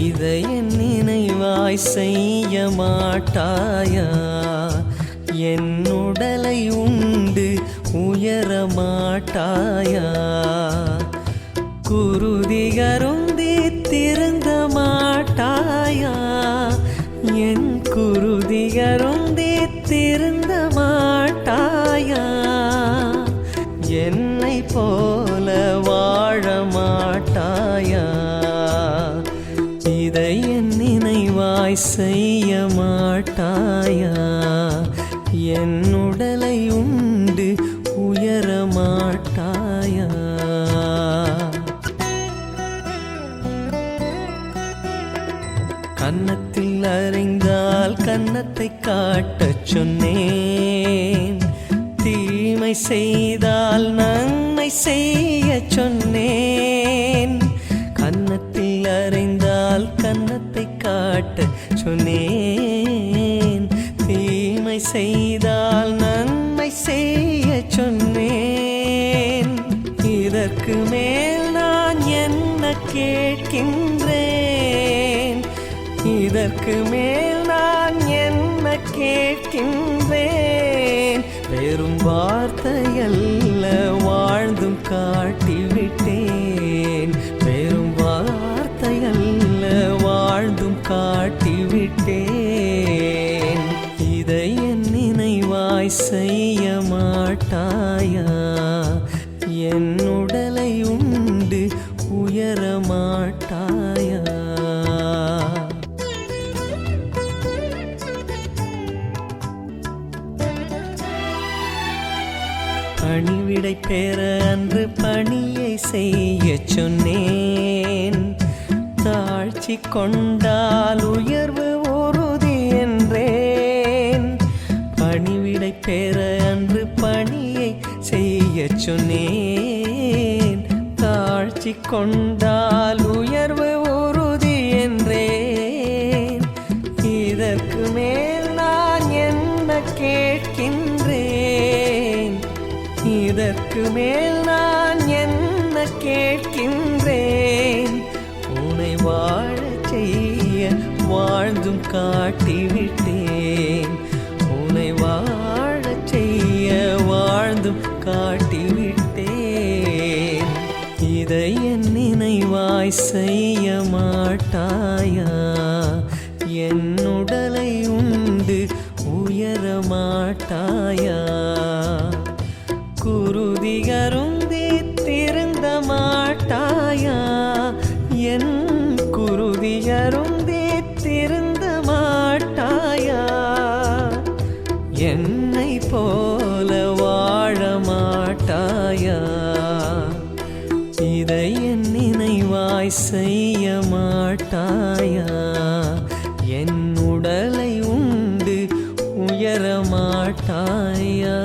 இதை நினைவாய் செய்ய மாட்டாயா? என் உடலை உண்டு உயர மாட்டாயா? குருதிகருந்தி திருந்த மாட்டாயா? என் குருதிகருந்தி திருந்த மாட்டாயா? என்னை போ செய்ய மாட்டாயா? என் உடலை உண்டு உயர மாட்டாயா? கன்னத்தில் அறிந்தால் கன்னத்தை காட்டச் சொன்னேன். தீமை செய்தால் நன்மை செய்ய சொன்னேன். நன்மை செய்தால் நன்மை செய்ய சொன்னேன். இதற்கு மேல் நான் என்ன கேட்கின்றேன்? இதற்கு மேல் நான் என்ன கேட்கின்றேன்? பெரும் வார்த்தையல்ல நினைவாய் செய்ய மாட்டாயா? என் உடலை உண்டு உயர மாட்டாயா? பணிவிடை பெற அன்று பணியை செய்ய சொன்னேன். தாழ்ச்சி கொண்டால் உயர்வு தாழ்ச்சி கொண்டால் உயர்வு உறுதி என்றேன். இதற்கு மேல் நான் என்ன கேட்கின்றேன்? இதற்கு மேல் நான் என்ன கேட்கின்றேன்? உன்னை வாழச் செய்ய வாழ்ந்தும் காட்டிவிட்டேன். உன்னை வாழச் செய்ய வாழ்ந்தும் காட்டி நினைவாய் செய்ய மாட்டாயா? என் உடலை உண்டு உயர மாட்டாயா? குருதிகருந்தி திருந்த மாட்டாயா? என் குருதிகருந்தி திருந்த மாட்டாயா? என்னை போல வாழ மாட்டாயா? இதை என்ன வாய் செய்ய மாட்டாயா? என் உடலை உண்டு உயர மாட்டாயா?